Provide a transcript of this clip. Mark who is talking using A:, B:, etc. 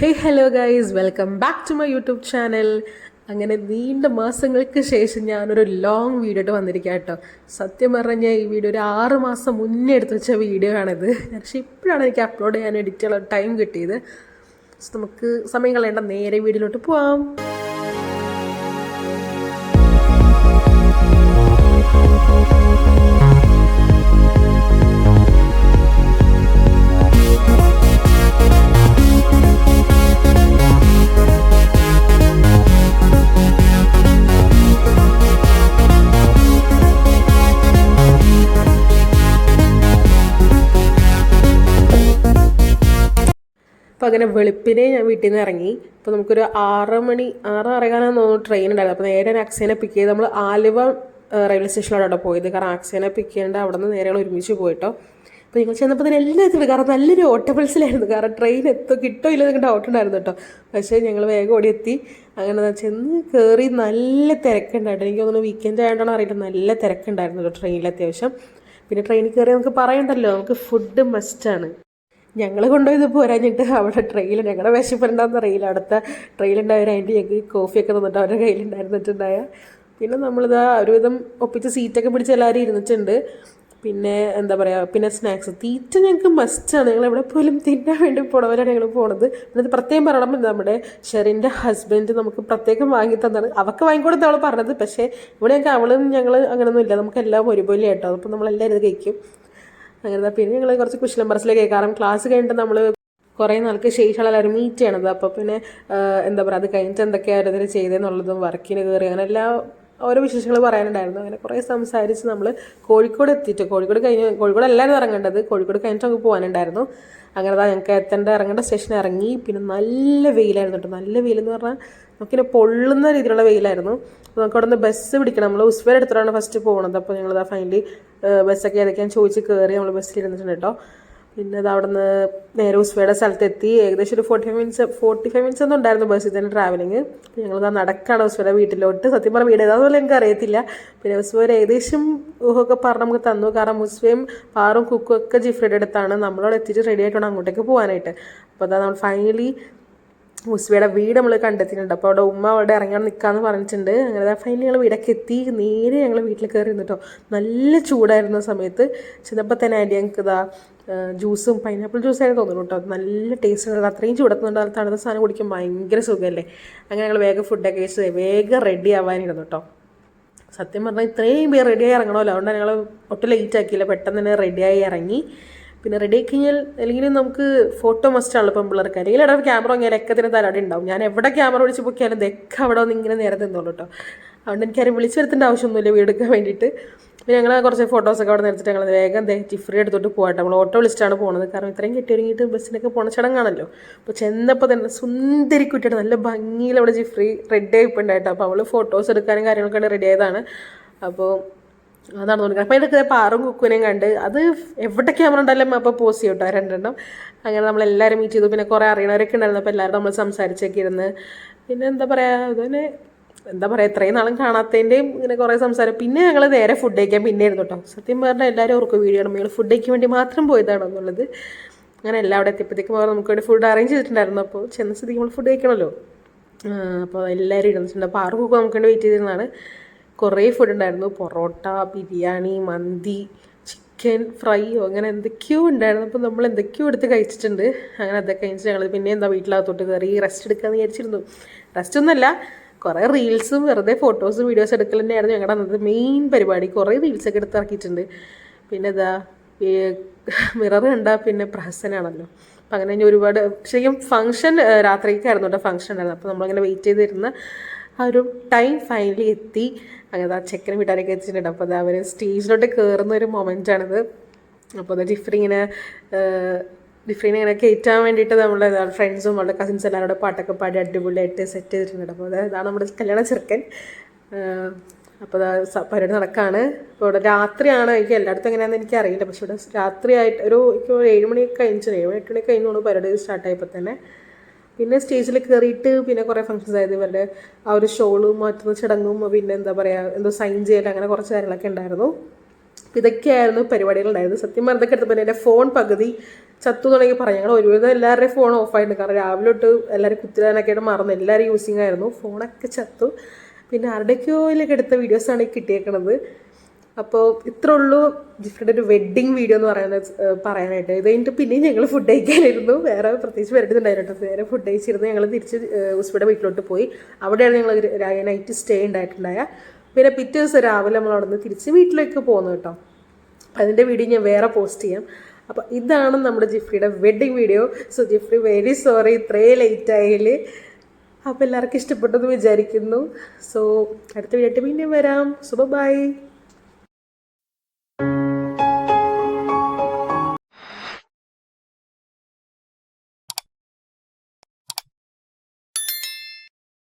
A: Hey hello guys welcome back to my YouTube channel അങ്ങനെ നീണ്ട മാസങ്ങൾക്ക് ശേഷം ഞാനൊരു ലോങ് വീഡിയോ ആയിട്ട് വന്നിരിക്കുക കേട്ടോ. സത്യം പറഞ്ഞാൽ ഈ വീഡിയോ ഒരു ആറ് മാസം മുന്നേ എടുത്ത് വെച്ച വീഡിയോ ആണിത്. പക്ഷേ ഇപ്പോഴാണ് എനിക്ക് അപ്ലോഡ് ചെയ്യാൻ എഡിറ്റ് ചെയ്യാനുള്ള ടൈം കിട്ടിയത്. നമുക്ക് സമയം കളയേണ്ട നേരെ വീഡിയോയിലോട്ട് പോവാം. അപ്പോൾ അങ്ങനെ വെളുപ്പിനെ ഞാൻ വീട്ടിൽ നിന്ന് ഇറങ്ങി. അപ്പോൾ നമുക്കൊരു ആറ് മണി ആറ് ആറേകാലാണ് തോന്നുന്നു ട്രെയിൻ ഉണ്ടായിരുന്നു അപ്പോൾ നേരെ അക്സേനെ പിക്ക് ചെയ്ത് നമ്മൾ ആലുവ റെയിൽവേ സ്റ്റേഷനിലാണ് അവിടെ പോയത്. കാരണം അക്സേനെ പിക്ക് ചെയ്യേണ്ട അവിടെ നിന്ന് നേരെ ഒരുമിച്ച് പോയിട്ടോ. അപ്പോൾ നിങ്ങൾ ചെന്നപ്പോൾ തന്നെ എല്ലാം എത്തിയത് കാരണം നല്ലൊരു ഓട്ടപ്പൾസിലായിരുന്നു കാരണം ട്രെയിൻ എത്തോ കിട്ടോ ഇല്ല എന്നൊക്കെ ഡൗട്ട് ഉണ്ടായിരുന്നു കേട്ടോ. പക്ഷേ ഞങ്ങൾ വേഗം ഓടി എത്തി അങ്ങനെ ചെന്ന് കയറി നല്ല തിരക്കുണ്ടായിരുന്നു. എനിക്ക് തോന്നുന്നു വീക്കെൻഡ് ആയതുകൊണ്ടാണ് അറിയില്ല. നല്ല തിരക്കുണ്ടായിരുന്നു കേട്ടോ ട്രെയിനിൽ അത്യാവശ്യം. പിന്നെ ട്രെയിനിൽ കയറി നമുക്ക് പറയണ്ടല്ലോ. നമുക്ക് ഫുഡ് മസ്റ്റാണ് ഞങ്ങൾ കൊണ്ടുപോയത് പോരാഞ്ഞിട്ട് അവിടെ ട്രെയിൽ ഞങ്ങളുടെ വിശപ്പുണ്ടാകുന്ന അറിയില്ല അടുത്ത ട്രെയിലുണ്ടായവർ അതിന്റെ ഞങ്ങൾക്ക് കോഫിയൊക്കെ തന്നിട്ട് അവരുടെ കയ്യിലുണ്ടായിരുന്നിട്ടുണ്ടായ പിന്നെ നമ്മളിതാ ഒരുവിധം ഒപ്പിച്ച് സീറ്റൊക്കെ പിടിച്ച് എല്ലാവരും ഇരുന്നിട്ടുണ്ട്. പിന്നെ എന്താ പറയുക പിന്നെ സ്നാക്സ് തീറ്റ ഞങ്ങൾക്ക് മസ്റ്റാണ് ഞങ്ങൾ എവിടെ പോലും തിന്നാൻ വേണ്ടി പോണവരാണ് ഞങ്ങൾ പോണത്. ഇത് പ്രത്യേകം പറയണം നമ്മുടെ ഷെറിന്റെ ഹസ്ബൻഡ് നമുക്ക് പ്രത്യേകം വാങ്ങി തന്നാണ്. അവൾക്ക് വാങ്ങിക്കൊടുത്ത് അവൾ പറഞ്ഞത് പക്ഷേ ഇവിടെ ഞങ്ങൾക്ക് അവളും ഞങ്ങൾ അങ്ങനെയൊന്നും ഇല്ല. നമുക്ക് എല്ലാം ഒരുപോലെ കേട്ടോ അപ്പോൾ നമ്മളെല്ലാവരും ഇത് കഴിക്കും. അങ്ങനെ പിന്നെ ഞങ്ങൾ കുറച്ച് കുശലം പറച്ചിലേക്ക് കാരണം ക്ലാസ് കഴിഞ്ഞിട്ട് നമ്മൾ കുറേ നാൾക്ക് ശേഷമാണ് എല്ലാവരും മീറ്റ് ചെയ്യണത്. അപ്പോൾ പിന്നെ എന്താ പറയുക അത് കഴിഞ്ഞിട്ട് എന്തൊക്കെയാണ് ഓരോരുത്തർ ചെയ്തതെന്നുള്ളതും വർക്കിന് കയറി അങ്ങനെ എല്ലാ ഓരോ വിശേഷങ്ങൾ പറയാനുണ്ടായിരുന്നു. അങ്ങനെ കുറേ സംസാരിച്ച് നമ്മൾ കോഴിക്കോട് എത്തിയിട്ട് കോഴിക്കോട് കഴിഞ്ഞ് കോഴിക്കോട് എല്ലാവരും ഇറങ്ങേണ്ടത്. കോഴിക്കോട് കഴിഞ്ഞിട്ട് നമുക്ക് പോകാനുണ്ടായിരുന്നു അങ്ങനെ അതാ ഞങ്ങൾക്ക് എത്തേണ്ട ഇറങ്ങേണ്ട സ്റ്റേഷൻ ഇറങ്ങി. പിന്നെ നല്ല വെയിലായിരുന്നു കേട്ടോ. നല്ല വെയിലെന്ന് പറഞ്ഞാൽ നമുക്കിങ്ങനെ പൊള്ളുന്ന രീതിയിലുള്ള വെയിലായിരുന്നു. നമുക്ക് അവിടെ നിന്ന് ബസ് പിടിക്കണം നമ്മൾ ഉസ്വേർ എടുത്തിട്ടാണ് ഫസ്റ്റ് പോകുന്നത് അപ്പോൾ ഞങ്ങൾ ഫൈനലി ബസ്സൊക്കെ ഏതൊക്കെയാണ് ചോദിച്ച് കയറി നമ്മൾ ബസ്സിൽ ഇരുന്നിട്ടുണ്ട് കേട്ടോ. പിന്നെ അത് അവിടെ നിന്ന് നേരെ ഉസ്വയുടെ സ്ഥലത്തെത്തി. ഏകദേശം ഒരു forty five minutes forty five minutes ഒന്നും ഉണ്ടായിരുന്നു ബസ്സിൽ തന്നെ ട്രാവലിങ് ഞങ്ങൾ നടക്കാണ് ഉസ്വയുടെ വീട്ടിലോട്ട്. സത്യം പറഞ്ഞ വീട് ഏതാണെന്ന് എനിക്ക് അറിയത്തില്ല. പിന്നെ ഉസ്വർ ഏകദേശം ഊഹമൊക്കെ പറഞ്ഞ് നമുക്ക് തന്നു. കാരണം ഉസ്വയും പാറും കുക്കും ഒക്കെ ജിഫ്രയുടെ അടുത്താണ്. നമ്മളവിടെ എത്തിച്ച് റെഡി ആയിട്ടുണ്ട് അങ്ങോട്ടേക്ക് പോകാനായിട്ട് അപ്പോൾ അതാ നമ്മൾ ഫൈനലി മുസ്ബിയുടെ വീട് നമ്മൾ കണ്ടെത്തിയിട്ടുണ്ട്. അപ്പോൾ അവിടെ ഉമ്മ അവിടെ ഇറങ്ങാൻ നിൽക്കാമെന്ന് പറഞ്ഞിട്ടുണ്ട്. അങ്ങനെ ഫൈനലി ഞങ്ങൾ വീടൊക്കെ എത്തി. നേരെ ഞങ്ങൾ വീട്ടിൽ കയറി നിന്നിട്ടോ നല്ല ചൂടായിരുന്ന സമയത്ത് ചെന്നപ്പോൾ തന്നെ ആന്റി ഞങ്ങൾക്ക് ഇതാ ജ്യൂസും പൈനാപ്പിൾ ജ്യൂസായിരുന്നു തോന്നുന്നു കേട്ടോ. നല്ല ടേസ്റ്റ് ഉണ്ട് അത്രയും ചൂടത്തുന്നുണ്ട് തണുത്ത സാധനം കുടിക്കാൻ ഭയങ്കര സുഖമല്ലേ? അങ്ങനെ ഞങ്ങൾ വേഗം ഫുഡൊക്കെ കഴിച്ച് വേഗം റെഡി ആവാനിരുന്നു കേട്ടോ. സത്യം പറഞ്ഞാൽ ഇത്രയും പേർ റെഡിയായി ഇറങ്ങണമല്ലോ. അതുകൊണ്ട് ഞങ്ങൾ ഒട്ടും ലേറ്റ് ആക്കിയില്ല. പെട്ടെന്ന് തന്നെ റെഡിയായി ഇറങ്ങി. പിന്നെ റെഡി കഴിഞ്ഞാൽ അല്ലെങ്കിൽ നമുക്ക് ഫോട്ടോ മസ്റ്റ് ആണല്ലോ ഇപ്പം പിള്ളേർക്ക്. അല്ലെങ്കിൽ അവിടെ ക്യാമറ ഇങ്ങനെ എക്കത്തിന് തലടി ഉണ്ടാവും. ഞാൻ എവിടെ ക്യാമറ വിളിച്ച് പൊക്കിയാലും ഇതൊക്കെ അവിടെ വന്ന് ഇങ്ങനെ നേരെ നിന്നോളൂ കേട്ടോ അതുകൊണ്ട് എനിക്കാരും വിളിച്ചു വരുത്തേണ്ട ആവശ്യമൊന്നുമില്ല വീടെടുക്കാൻ വേണ്ടിയിട്ട്. പിന്നെ ഞങ്ങൾ കുറച്ച് ഫോട്ടോസൊക്കെ അവിടെ നിർത്തിട്ട് ഞങ്ങൾ വേഗം ദേ ജിഫ്രി എടുത്തോട്ട് പോകട്ടെ നമ്മൾ ഓട്ടോ വിളിച്ചിട്ടാണ് പോകുന്നത് കാരണം ഇത്രയും കെട്ടിയൊരുങ്ങിയിട്ട് ബസ്സിനൊക്കെ പോണ ചടങ്ങാണല്ലോ. അപ്പോൾ ചെന്നപ്പോൾ തന്നെ സുന്ദരി കുട്ടിയുടെ നല്ല ഭംഗിയിൽ അവിടെ ജിഫ്രി റെഡി ആയിപ്പോണ്ടായിട്ടോ അപ്പോൾ അവൾ ഫോട്ടോസ് എടുക്കാനും കാര്യങ്ങളൊക്കെ റെഡി ആയതാണ്. അപ്പോൾ അതാണ് തോന്നുന്നത് അപ്പോൾ ഇതൊക്കെ പാറും കുക്കുവിനെയും കണ്ട് അത് എവിടെ ക്യാമറ ഉണ്ടല്ലോ അപ്പോൾ പോസ് ചെയ്യും കേട്ടോ രണ്ടെണ്ണം. അങ്ങനെ നമ്മളെല്ലാവരും മീറ്റ് ചെയ്തു. പിന്നെ കുറേ അറിയണവരൊക്കെ ഉണ്ടായിരുന്നു. അപ്പോൾ എല്ലാവരും നമ്മൾ സംസാരിച്ചൊക്കെ ഇരുന്ന്. പിന്നെ എന്താ പറയുക അതുപോലെ എന്താ പറയുക ഇത്രയും നാളും കാണാത്തതിന്റെയും ഇങ്ങനെ കുറേ സംസാരം. പിന്നെ ഞങ്ങൾ നേരെ ഫുഡ് കഴിക്കാൻ പിന്നെ ആയിരുന്നു കേട്ടോ സത്യം പറഞ്ഞാൽ എല്ലാവരും ഓർക്കും വീഡിയോ ഞങ്ങൾ ഫുഡ് കഴിക്കാൻ വേണ്ടി മാത്രം പോയതാണോ എന്നുള്ളത്. അങ്ങനെ എല്ലാം അവിടെ എത്തിയപ്പോഴത്തേക്കും നമുക്ക് വേണ്ടി ഫുഡ് അറേഞ്ച് ചെയ്തിട്ടുണ്ടായിരുന്നു. അപ്പോൾ ചെന്ന സ്ഥിതിക്ക് നമ്മൾ ഫുഡ് കഴിക്കണമല്ലോ അപ്പോൾ എല്ലാവരും ഇരുന്നിട്ടുണ്ട്. അപ്പോൾ ആർക്കും നമുക്ക് വേണ്ടി വെയിറ്റ് ചെയ്തിരുന്നതാണ്. കുറേ ഫുഡ് ഉണ്ടായിരുന്നു. പൊറോട്ട ബിരിയാണി മന്തി ചിക്കൻ ഫ്രൈയോ അങ്ങനെ എന്തൊക്കെയോ ഉണ്ടായിരുന്നു. അപ്പോൾ നമ്മൾ എന്തൊക്കെയോ എടുത്ത് കഴിച്ചിട്ടുണ്ട്. അങ്ങനെ അതൊക്കെ കഴിച്ചിട്ട് ഞങ്ങൾ പിന്നെ എന്താ വീട്ടിലകത്തോട്ട് കയറി റെസ്റ്റ് എടുക്കാമെന്ന് വിചാരിച്ചിരുന്നു. റെസ്റ്റ് ഒന്നുമല്ല കുറേ റീൽസും വെറുതെ ഫോട്ടോസും വീഡിയോസ് എടുക്കൽ തന്നെയായിരുന്നു ഞങ്ങളുടെ അന്നത്തെ മെയിൻ പരിപാടി. കുറേ റീൽസൊക്കെ എടുത്ത് ഇറക്കിയിട്ടുണ്ട്. പിന്നെ ഇതാ മിറർ കണ്ടാൽ പിന്നെ പ്രഹസനാണല്ലോ. അപ്പം അങ്ങനെ ഒരുപാട് ശരിക്കും ഫംഗ്ഷൻ രാത്രിക്കായിരുന്നു കേട്ടോ ഫംഗ്ഷൻ ഉണ്ടായിരുന്നു അപ്പോൾ നമ്മളങ്ങനെ വെയിറ്റ് ചെയ്തിരുന്ന ആ ഒരു ടൈം ഫൈനലി എത്തി. അങ്ങനെ ആ ചെക്കനെ വീട്ടുകാരൊക്കെ എത്തിച്ചിട്ടുണ്ട് അപ്പോൾ അത് അവർ സ്റ്റേജിലോട്ട് കയറുന്ന ഒരു മൊമെന്റാണിത് അപ്പോൾ അത് ജിഫ്രി ഇങ്ങനെ ഡിഫറിനെ ഇങ്ങനെ കയറ്റാൻ വേണ്ടിയിട്ട് നമ്മൾ ഫ്രണ്ട്സും നമ്മുടെ കസിൻസ് എല്ലാവരും കൂടെ പാട്ടൊക്കെ പാടി അടിപൊളിയായിട്ട് സെറ്റ് ചെയ്തിട്ടുണ്ട്. അപ്പോൾ അത് ഇതാണ് നമ്മുടെ കല്യാണ ചെറുക്കൻ. അപ്പോൾ പരിപാടി നടക്കുകയാണ് അപ്പോൾ ഇവിടെ രാത്രിയാണ്. എനിക്ക് എല്ലായിടത്തും എങ്ങനെയാണെന്ന് എനിക്ക് അറിയില്ല. പക്ഷേ ഇവിടെ രാത്രിയായിട്ട് ഒരു എനിക്ക് ഏഴ് മണിയൊക്കെ കഴിഞ്ഞു ഏഴ് മണി എട്ട് മണി കഴിഞ്ഞു പരിപാടി സ്റ്റാർട്ടായപ്പോൾ തന്നെ. പിന്നെ സ്റ്റേജിൽ കയറിയിട്ട് പിന്നെ കുറേ ഫങ്ഷൻസ് ആയത് ഇവരുടെ ആ ഒരു ഷോൾ മാറ്റുന്ന ചടങ്ങും പിന്നെ എന്താ പറയുക എന്തോ സൈൻ ചെയ്യൽ അങ്ങനെ കുറച്ച് കാര്യങ്ങളൊക്കെ ഉണ്ടായിരുന്നു. ഇതൊക്കെയായിരുന്നു പരിപാടികൾ ഉണ്ടായിരുന്നു സത്യം പറഞ്ഞതൊക്കെ എടുത്തപ്പോൾ എന്റെ ഫോൺ പകുതി ചത്തു തുടങ്ങി പറഞ്ഞു. ഞങ്ങൾ ഒരുവിധം എല്ലാവരുടെയും ഫോൺ ഓഫായിട്ടുണ്ട് കാരണം രാവിലെ തൊട്ട് എല്ലാവരും കുത്തിരാനൊക്കെ ആയിട്ട് മറന്നു. എല്ലാവരും യൂസിങ് ആയിരുന്നു. ഫോണൊക്കെ ചത്തു. പിന്നെ ആരുടെയൊക്കെയോയിലൊക്കെ എടുത്ത വീഡിയോസാണ് കിട്ടിയേക്കണത്. അപ്പോൾ ഇത്ര ഉള്ളൂ ജിഫ്റ്റിയുടെ ഒരു വെഡ്ഡിങ് വീഡിയോ എന്ന് പറയുന്നത് പറയാനായിട്ട്. ഇത് കഴിഞ്ഞിട്ട് പിന്നെയും ഞങ്ങൾ ഫുഡ് കഴിക്കാനായിരുന്നു വേറെ പ്രത്യേകിച്ച് വരട്ടുന്നുണ്ടായിരുന്നു നേരെ ഫുഡ് കഴിച്ചിരുന്നു. ഞങ്ങൾ തിരിച്ച് ഉസ്ബയുടെ വീട്ടിലോട്ട് പോയി. അവിടെയാണ് ഞങ്ങൾ നൈറ്റ് സ്റ്റേ ഉണ്ടായിട്ടുണ്ടായ. പിന്നെ പിറ്റേ ദിവസം രാവിലെ നമ്മൾ അവിടെ നിന്ന് തിരിച്ച് വീട്ടിലേക്ക് പോകുന്നു കേട്ടോ. അതിന്റെ വീഡിയോ ഞാൻ വേറെ പോസ്റ്റ് ചെയ്യാം. അപ്പോൾ ഇതാണ് നമ്മുടെ ജിഫ്രിയുടെ wedding video so Jifri very sorry ഇത്രയും ലേറ്റ് ആയാൽ അപ്പോൾ എല്ലാവർക്കും ഇഷ്ടപ്പെട്ടെന്ന് വിചാരിക്കുന്നു. സോ അടുത്ത വീഡിയോ ആയിട്ട് പിന്നെ വരാം. So by